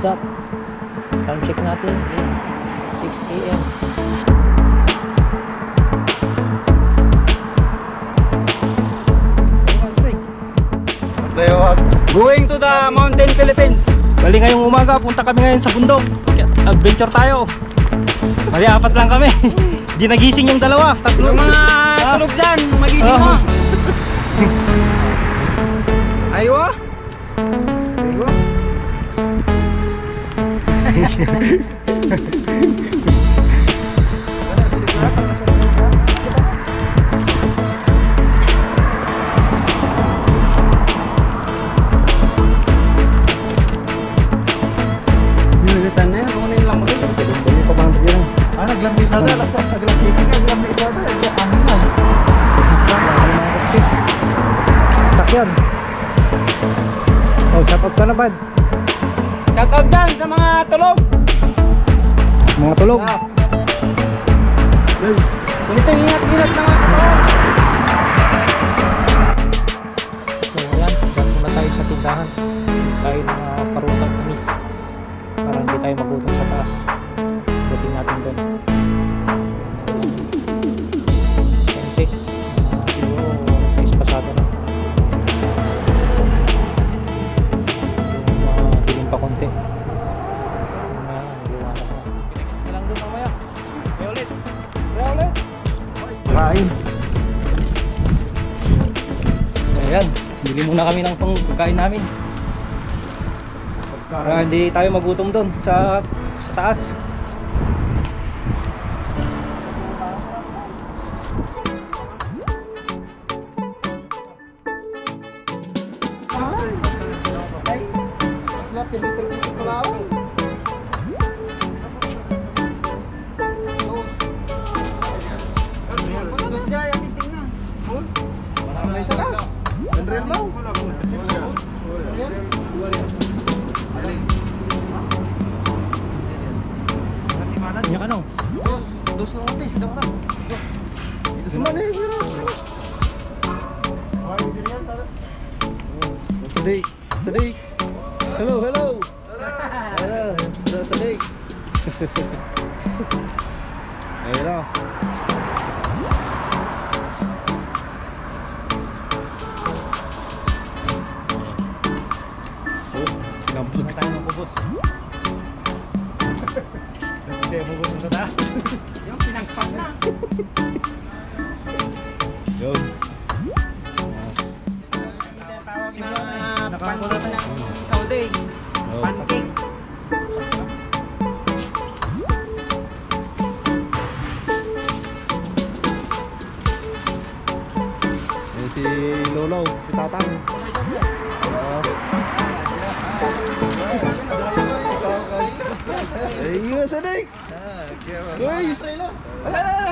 What's up? Time check natin is 6 a.m. Going to the Mountain Philippines. Bali ngayong umaga, punta kami ngayon sa bundok. Adventure tayo. Bali apat lang kami. Di nagising yung dalawa. Tatlo mga tulog dyan. Magiging Oh. mo. Aywa. Aywa. Rin. Ah, naglambi sa dala, sa naglambi ka, naglambi sa dala, ang hanginan. Sakyan. Oh, out ka na, bad. Mga tulog. Mga tulog. Ganito ingat-ingat mga tulog. So, ayan. Dyan muna tayo sa tindahan. Tayo ng uh, parutang amis. Para hindi tayo magutom sa taas. Dating natin doon. Muna kami ng pang pagkain namin. Para hindi tayo magutom doon sa sa taas. Hello, hello. Hello, hello Sadiq. Ayun na. Hindi na tayo mabubos. Hindi, mabos sa taas. Yung pinagpag na. Yun. Tawag na pancake ng Saudi. Oh. Pancake. Ayan si Lolo, si Tatang. Ayun, Sadiq. Guys.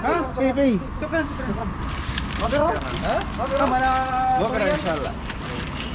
Ha? Pipi. Sukran, sukran. Magkano? Ha? Magkano? Mana? Bukra inshallah.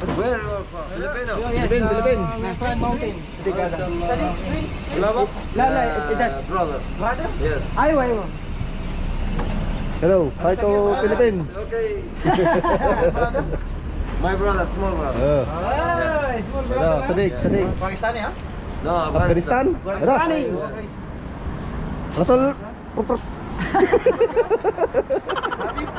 Philippines. Philippines. Philippines. Ayo, ayo. Hello, hi to Philippines. Okay. My brother, small brother. Uh. Ah, small brother. Hello, Sadiq, Sadiq. Pakistani, huh? No, Afghanistan. Afghanistan. Rasul. Rasul.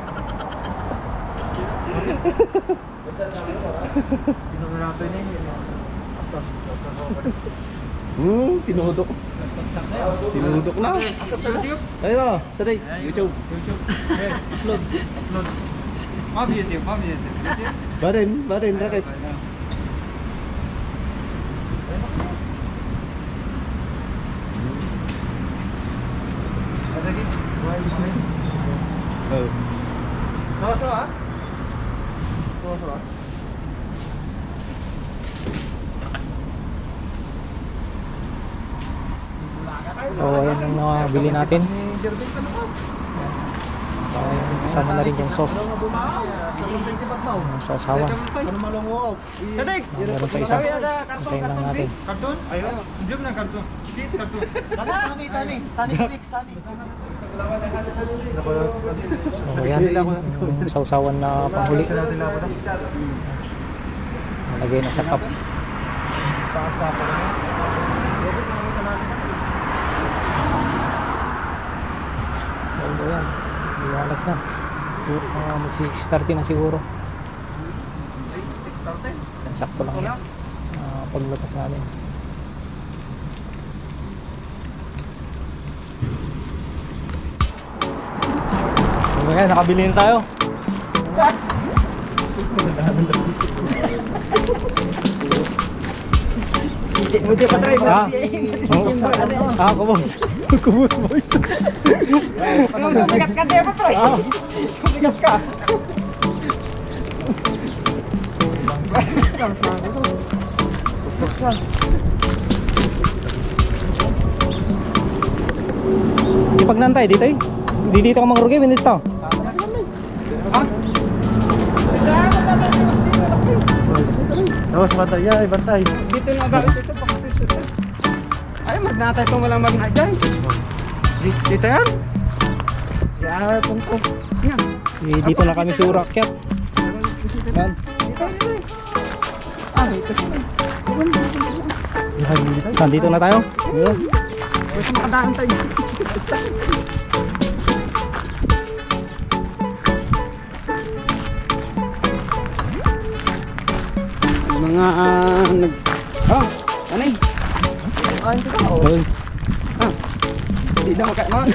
Hmm, tinudok. Tinudok na. YouTube? Ayun na, Sadiq, YouTube. Upload. Upload. Mab YouTube, mab YouTube. Barin, barin, rakit. Oh. Sawa-sawa ha? So, ayan ang nabili natin. Ni Jervin ka na ba? Ay, kasama na rin yung sauce. Ano malungo? Sadik! Meron pa isa. Antayin lang natin. Karton? Ayun. Diyan na karton. Cheese karton. Tani, tani. Tani, tani. So yan, yung sausawan na panghuli. na. Lagay na sa cup. So yan, liwanag na. Uh, Mag-6.30 na siguro. Yan, sakto lang yan. Uh, paglabas namin. So yan, nakabili na tayo. Hindi pa try. Ah, ah, kubos. Kubos boys. Sumikat ka pa try. Ah, Sumikat ka. di pagnantay dito eh. Di dito ka mangrugi, dito. Tapos bantay, ay, bantay. Dito na gamit ito. ito. Ay, magnatay ko walang magnatay. Dito yan? Yan, tungkong. Yan. Eh, dito na kami sa Urakyat. Yan. Ah, ito. Nandito na tayo. Gusto makadaan tayo. Mga ah, nag... Eh? Ah, hindi ka. Yun. Hindi na makaman.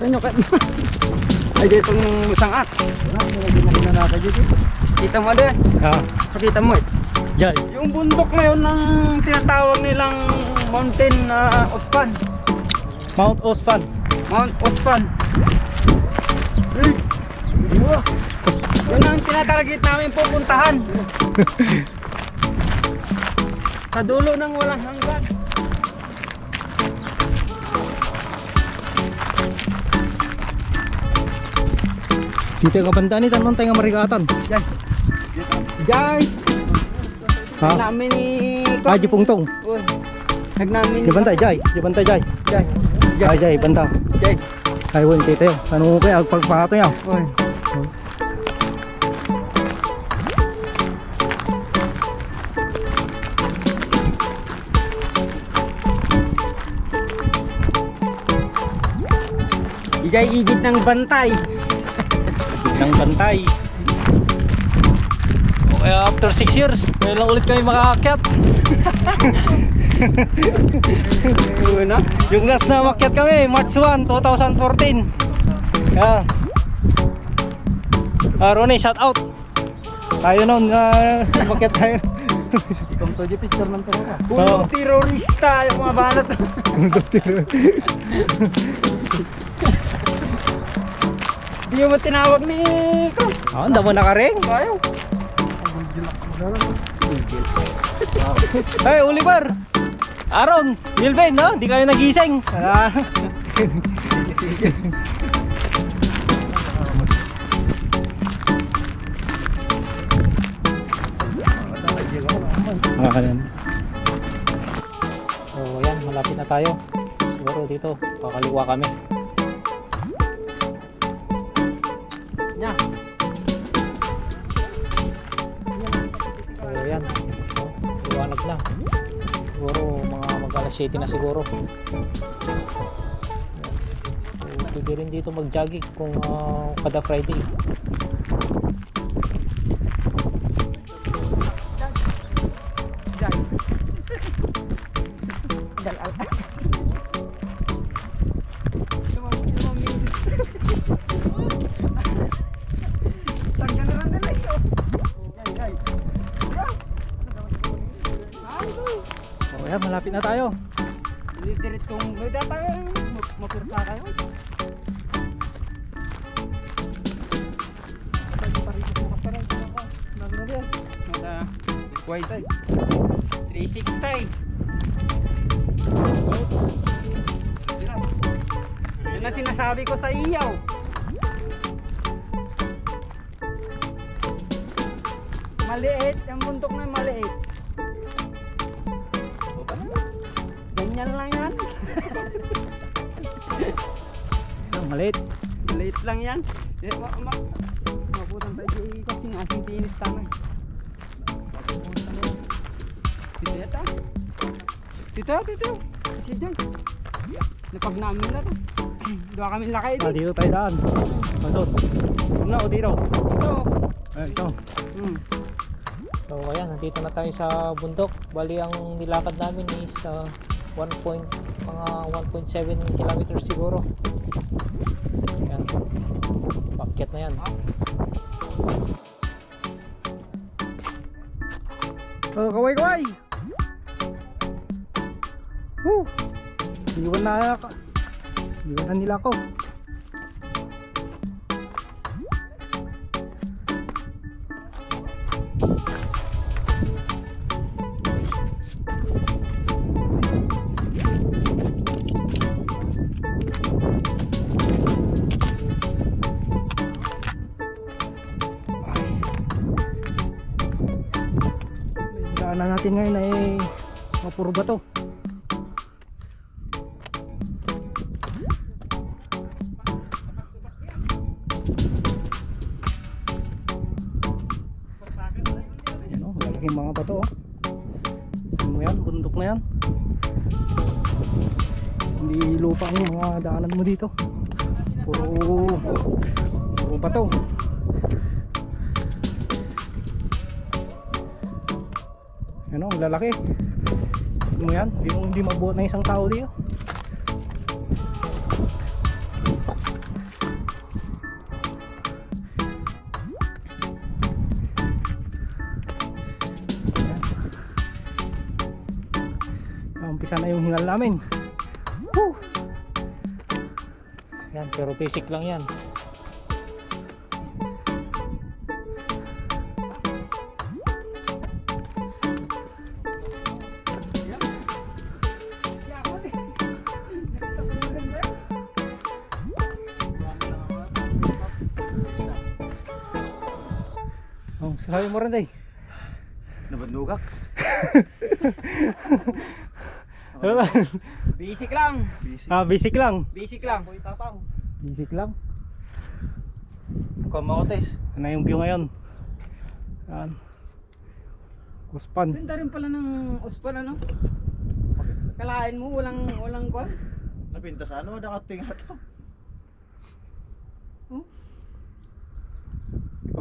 Ano ka? Ay, dito itong sangat. Kita mo din. Ah, Pakita mo eh. Yung bundok na yun ng tinatawag nilang mountain na Ospan. Mount Ospan. Mount Ospan. Yun ang tinatarget namin pupuntahan. Sa dulo ng walang hanggan. Dito yung kabanda ni Tanong tayo marigatan. Yan. Jai. Ha? Namin ni... Ah, di pungtong. Uy. Nagnamin Di bantay, Jai. Di bantay, Jai. Jai. Jai, Jai, banta. Jai. Ay, wala kita yun. Ano ko yan? Pagpato yan. Uy. Ijay igid ng bantay. Ng bantay. Okay, after 6 years, ngayon lang ulit kami makakakyat. Una. Yung last na makyat kami, March 1, 2014. Yan. Ah, Ronnie, shout out. Tayo noon, uh, makyat tayo. Ikaw to, di picture ng talaga. Puno Oo. terorista yung mga banat. Di mo tinawag ni ko. Ah, ang damo na ka rin. Ayaw. Hey, Oliver! Aaron! Wilben, no? Di kayo nagising. Ah, yan. So, yan. Malapit na tayo. Siguro dito. Kakaliwa kami. Nya. So, yan. So, liwanag na. Siguro mga mag alas 7 na siguro. So, pwede rin dito mag-jogging kung ah, kada Friday. So, yan. Malapit na tayo. Diretsong, data kayo. Mapurta kayo. Nasa White ay. 360. Yan ang sinasabi ko sa iyaw. Maliit, ang bundok na maliit. Ganyan lang yan. Ang maliit. Maliit lang yan. Eh, ma ma mabutan tayo kasi nga asing tinis tanay. Tito yata. Tito, tito. Kasi dyan. Napag namin na to. Doon kami lakay Ah, dito. dito tayo daan. Madot. Na o dito. Dito. Eh, ito. Hmm. So ayan, nandito na tayo sa bundok. Bali ang nilakad namin is uh, 1 point, mga 1.7 kilometers siguro. Ayan. Pakyat na yan. Oh, kaway kaway. Woo! Iwan na. Iwan na nila ako. Mapuro ba to? Yan o, lalaking mga bato oh. Ano yan, bundok na yan. Hindi lupa ang mga daanan mo dito. Puro, puro bato. Yan o, ang lalaki. Mo yan, hindi mo hindi mabuhat na isang tao dito. Umpisa na yung hingal namin. Woo! Yan, pero basic lang yan. Sasabi mo rin day. Nabandugak. Basic lang. ah, basic lang. Basic lang. Boy tapang. Basic lang. Kamaotes. Ano yung view ngayon? Yan. Kuspan. Ganda rin pala ng uspan ano. Kalain mo walang walang kwan. Napinta sa ano, nakatinga to.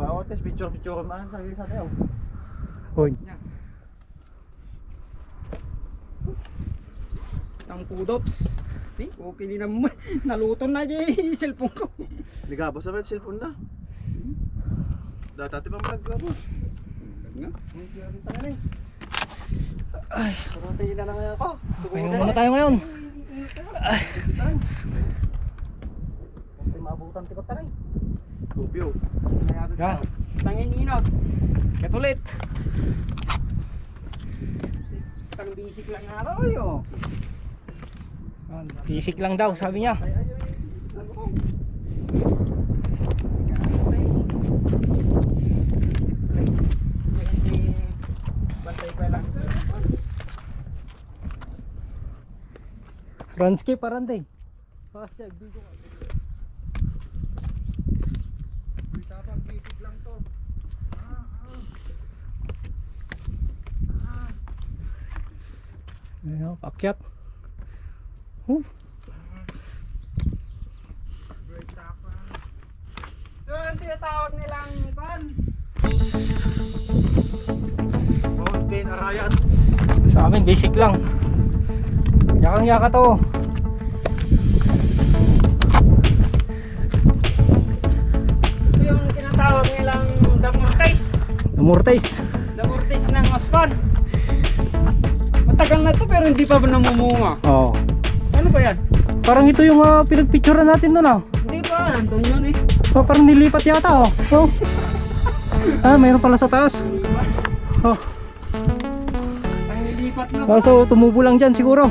Oh. Kamaotes, picture-picture man sa sa tayo. Hoy. Tang pudots. See, okay din naman. Naluto na di cellphone ko. Ligabos sa cellphone na. Dati pa mo naggabos. Nga. Ay, parang tayo na nga ako. Pahinga muna tayo ngayon. Hindi maabutan tikot taray. Tubyo. Ha? Tangin inot. Ket ulit. Tang basic lang araw yo. Yan, Basic lang daw, sabi niya. Bantay pa lang. Ranscape parang day. basic lang to. Ayun, pakyat. Huh. Ang tinatawag nilang kwan. Mountain Arayan. Sa amin, basic lang. Yakang yaka to. Ito yung tinatawag nilang damortais. Amortize. Damortais ng ospan. Matagal na to pero hindi pa ba namumunga? Oo. Ano ba yan? Parang ito yung uh, pinagpicturean natin doon ah. Hindi pa, nandun yun eh. Oh, parang nilipat yata oh. Oh. ah, mayroon pala sa taas. Oh. Ang nilipat na oh, so tumubo lang dyan siguro.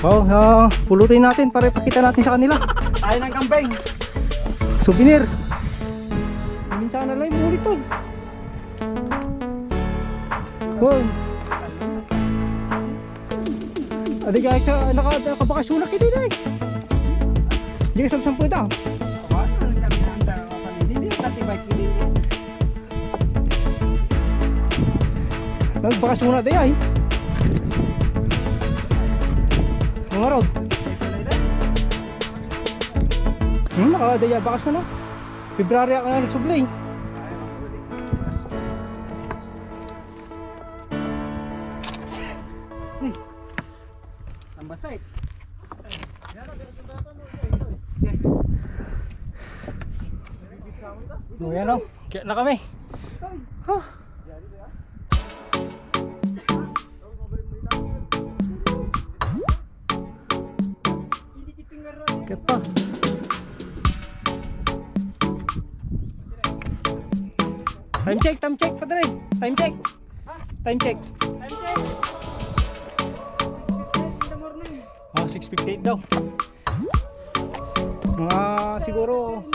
Oh, uh, pulutin natin para ipakita natin sa kanila. tayo ng kambing. Souvenir. Minsan na lang ulit to. Oh. Adi guys, ah, naka nakabakasyon na kita eh. Hindi ka sampu ito. Nagbakasyon na tayo eh. Mga rod. Hmm, nakadaya bakasyon na. February ako na nagsublay. Ang basay. No, yan o. Kaya na kami. Time check, time check, padre. Time check. Time check. Time check. Oh, 6.58 daw. Mga siguro,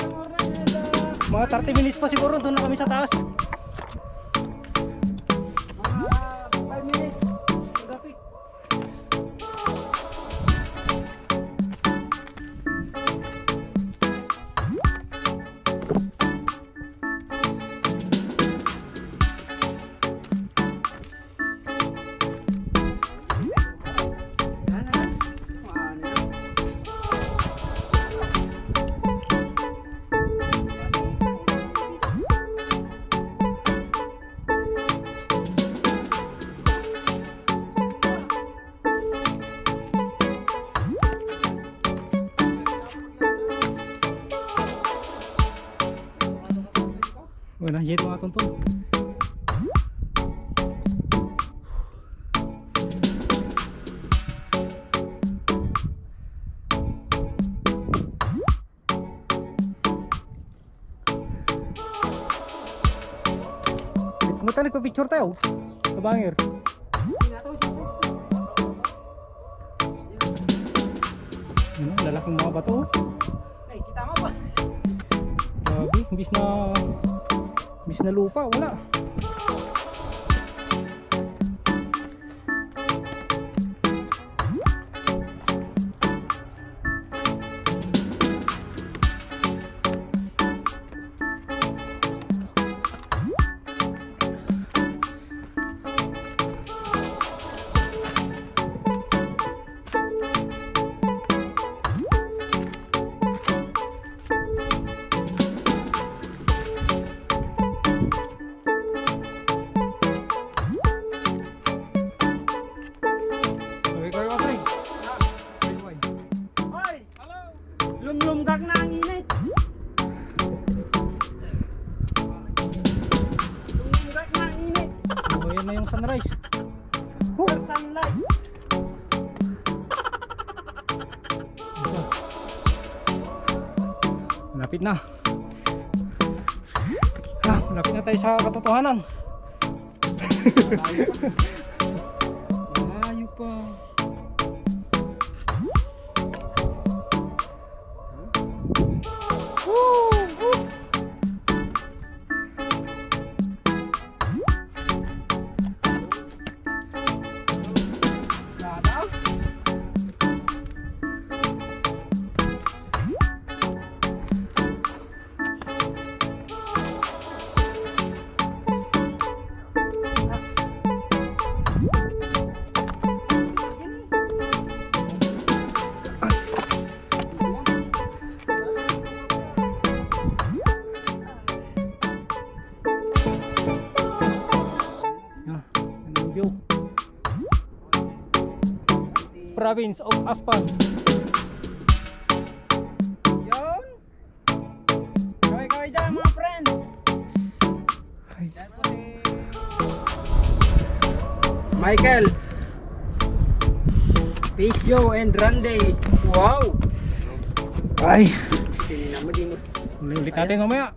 mga 30 minutes pa siguro doon na kami sa taas. Kumata nagpa-picture tayo. Sa banger. Ano, lalaking mga bato. Ay, kita mo ba? Grabe, imbis na imbis na lupa, wala. Malapit na tayo sa katotohanan. Province of Aspan. Yun. Kaway-kaway dyan mga friend. Ay. Michael. Pisio and Randy. Wow! Ay, Tingnan mo, di mo. ulit natin mamaya.